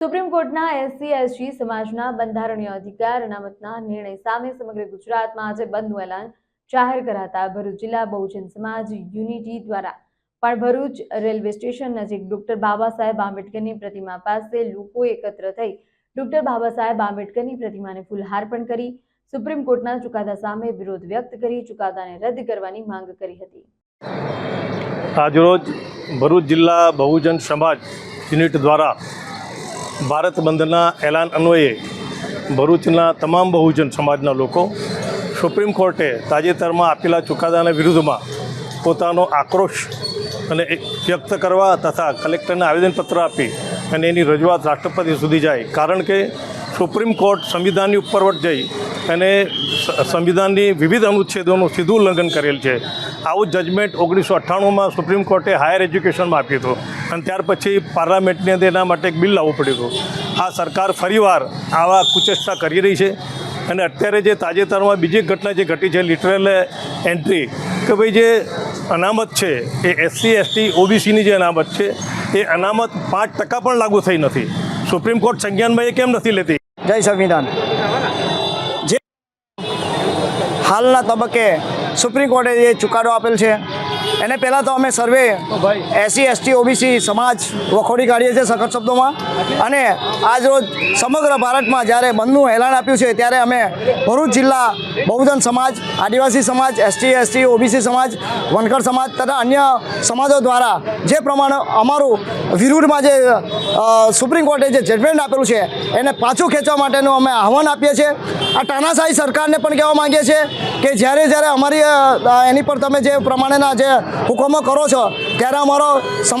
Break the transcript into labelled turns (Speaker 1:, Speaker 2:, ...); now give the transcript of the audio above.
Speaker 1: Supreme કોર્ટના SC, ST સમાજના બંધારણીય અધિકાર અનામતના નિર્ણય સામે સમગ્ર ગુજરાતમાં આજે બંધનું એલાન જાહેર કરાતા ભરૂચ જિલ્લા બહુજન સમાજ યુનિટી દ્વારા. પણ ભરૂચ રેલવે સ્ટેશન નજીક ડોક્ટર બાબા સાહેબ આંબેડકરની પ્રતિમા પાસે લોકો એકત્ર થઈ ડોક્ટર બાબા સાહેબ આંબેડકરની પ્રતિમાને ફૂલહાર્પણ કરી સુપ્રીમ કોર્ટના ચુકાદા સામે વિરોધ વ્યક્ત કરી ચુકાદાને રદ કરવાની માંગ કરી હતી.
Speaker 2: આજરોજ ભરૂચ જિલ્લા બહુજન સમાજ યુનિટ દ્વારા ભારત બંધના એલાન અન્વયે ભરૂચના તમામ બહુજન સમાજના લોકો સુપ્રીમ કોર્ટે તાજેતરમાં આપેલા ચુકાદાના વિરુદ્ધમાં પોતાનો આક્રોશ અને વ્યક્ત કરવા તથા કલેક્ટરને આવેદનપત્ર આપી અને એની રજૂઆત રાષ્ટ્રપતિ સુધી જાય. કારણ કે સુપ્રીમ કોર્ટ સંવિધાનની ઉપરવટ જઈ અને સંવિધાનની વિવિધ અનુચ્છેદોનું સીધું ઉલ્લંઘન કરેલ છે. આવું જજમેન્ટ ઓગણીસો અઠ્ઠાણુંમાં સુપ્રીમ કોર્ટે હાયર એજ્યુકેશનમાં આપ્યું હતું. અને ત્યાર પછી પાર્લામેન્ટની અંદર એના માટે એક બિલ લાવવું પડ્યું હતું. આ સરકાર ફરીવાર આવા કુચેષ્ટા કરી રહી છે. અને અત્યારે જે તાજેતરમાં બીજી ઘટના જે ઘટી છે લિટરલ એન્ટ્રી કે ભાઈ જે અનામત છે, એ એસસી એસટી ઓબીસીની જે અનામત છે, એ અનામત પાંચ ટકા પણ લાગુ થઈ નથી. સુપ્રીમ કોર્ટ સંજ્ઞાનમાં એ કેમ નથી લેતી?
Speaker 3: જય સંવિધાન. আল্লাহ তোমাকে? સુપ્રીમ કોર્ટે જે ચુકાદો આપેલ છે, એને પહેલાં તો અમે સર્વે એસસી, એસટી, ઓબીસી, સમાજ વખોડી કાઢીએ છીએ સખત શબ્દોમાં. અને આજ રોજ સમગ્ર ભારતમાં જ્યારે બંધનું એલાન આપ્યું છે, ત્યારે અમે ભરૂચ જિલ્લા બહુજન સમાજ, આદિવાસી સમાજ, એસટી એસટી, ઓબીસી સમાજ, વનકર સમાજ તથા અન્ય સમાજો દ્વારા જે પ્રમાણે અમારું વિરુદ્ધમાં જે સુપ્રીમ કોર્ટે જે જજમેન્ટ આપેલું છે, એને પાછું ખેંચવા માટેનું અમે આહવાન આપીએ છીએ. આ તાનાશાહી સરકારને પણ કહેવા માંગીએ છીએ કે જ્યારે જ્યારે અમારી એની પર તમે જે પ્રમાણેના જે હુકમો કરો છો ત્યારે અમારો